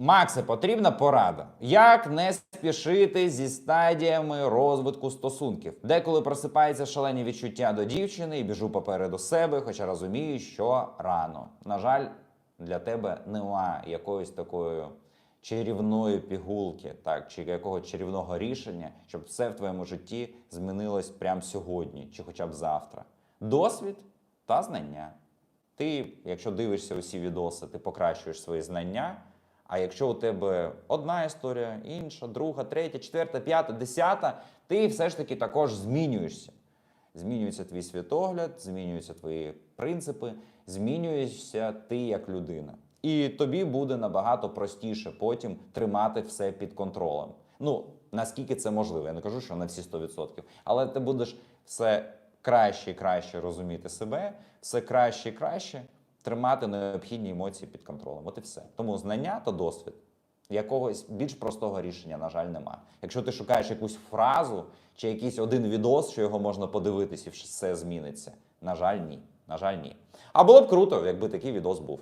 Максе, потрібна порада. Як не спішити зі стадіями розвитку стосунків? Деколи просипаються шалені відчуття до дівчини і біжу попереду себе, хоча розумію, що рано. На жаль, для тебе нема якоїсь такої чарівної пігулки, так, чи якого чарівного рішення, щоб все в твоєму житті змінилось прямо сьогодні, чи хоча б завтра. Досвід та знання. Ти, якщо дивишся усі відоси, ти покращуєш свої знання. А якщо у тебе одна історія, інша, друга, третя, четверта, п'ята, десята, ти все ж таки також змінюєшся. Змінюється твій світогляд, змінюються твої принципи, змінюєшся ти як людина. І тобі буде набагато простіше потім тримати все під контролем. Ну, наскільки це можливо. Я не кажу, що на всі 100%. Але ти будеш все краще і краще розуміти себе, все краще і краще тримати необхідні емоції під контролем. От і все. Тому знання та досвід. Якогось більш простого рішення, на жаль, немає. Якщо ти шукаєш якусь фразу чи якийсь один відос, що його можна подивитися і все зміниться. На жаль, ні. На жаль, ні. А було б круто, якби такий відос був.